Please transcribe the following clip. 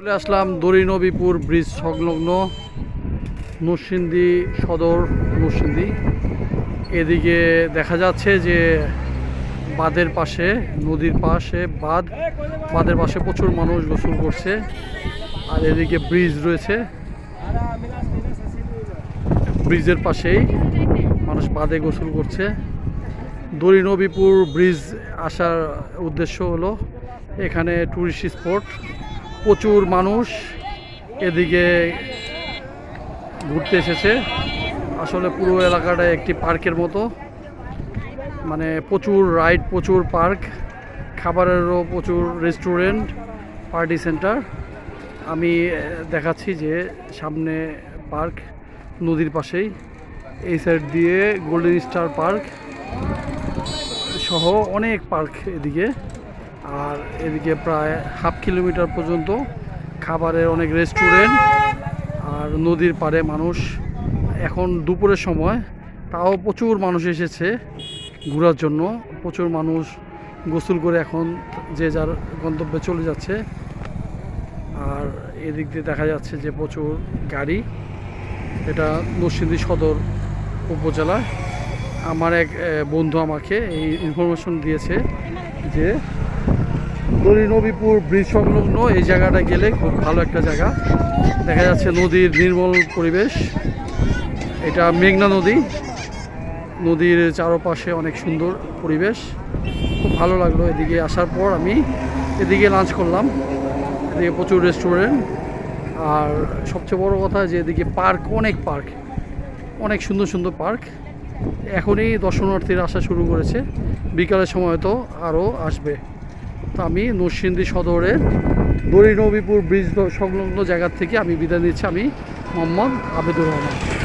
চলে আসলাম দরিনবীপুর ব্রিজ সংলগ্ন নরসিংদী সদর নরসিংদী। এদিকে দেখা যাচ্ছে যে বাঁধের পাশে, নদীর পাশে বাঁধ, বাঁধের পাশে প্রচুর মানুষ গোসল করছে আর এদিকে ব্রিজ রয়েছে। ব্রিজের পাশেই মানুষ বাঁধে গোসল করছে। দরিনবীপুর ব্রিজ আসার উদ্দেশ্য হলো এখানে ট্যুরিস্ট স্পট প্রচুর মানুষ এদিকে ঘুরতে এসেছে। আসলে পুরো এলাকাটা একটি পার্কের মতো। মানে প্রচুর রাইড, প্রচুর পার্ক, খাবারেরও প্রচুর রেস্টুরেন্ট, পার্টি সেন্টার। আমি দেখাচ্ছি যে সামনে পার্ক, নদীর পাশেই। এই সাইড দিয়ে গোল্ডেন স্টার পার্ক সহ অনেক পার্ক এদিকে। আর এদিকে প্রায় হাফ কিলোমিটার পর্যন্ত খাবারের অনেক রেস্টুরেন্ট আর নদীর পাড়ে মানুষ। এখন দুপুরের সময়, তাও প্রচুর মানুষ এসেছে ঘোরার জন্য। প্রচুর মানুষ গোসল করে এখন যে যার গন্তব্যে চলে যাচ্ছে। আর এদিক দিয়ে দেখা যাচ্ছে যে প্রচুর গাড়ি। এটা নরসিংদী সদর উপজেলা আমার এক বন্ধু আমাকে এই ইনফরমেশন দিয়েছে যে দরিনবীপুর ব্রিজ সংলগ্ন, এই জায়গাটা গেলে খুব ভালো একটা জায়গা। দেখা যাচ্ছে নদীর নির্মল পরিবেশ। এটা মেঘনা নদী। নদীর চারপাশে অনেক সুন্দর পরিবেশ। খুব ভালো লাগল এদিকে আসার পর। আমি এদিকে লাঞ্চ করলাম। এদিকে প্রচুর রেস্টুরেন্ট আর সবচেয়ে বড় কথা যে এদিকে পার্ক অনেক পার্ক অনেক সুন্দর সুন্দর পার্ক এখনই দর্শনার্থীরা আসা শুরু করেছে। বিকালের সময় তো আরও আসবে। তো আমি নরসিংদী সদরের দরিনবীপুর ব্রিজ সংলগ্ন জায়গার থেকে আমি বিদায় নিচ্ছি। আমি মোহাম্মদ আবেদুর রহমান।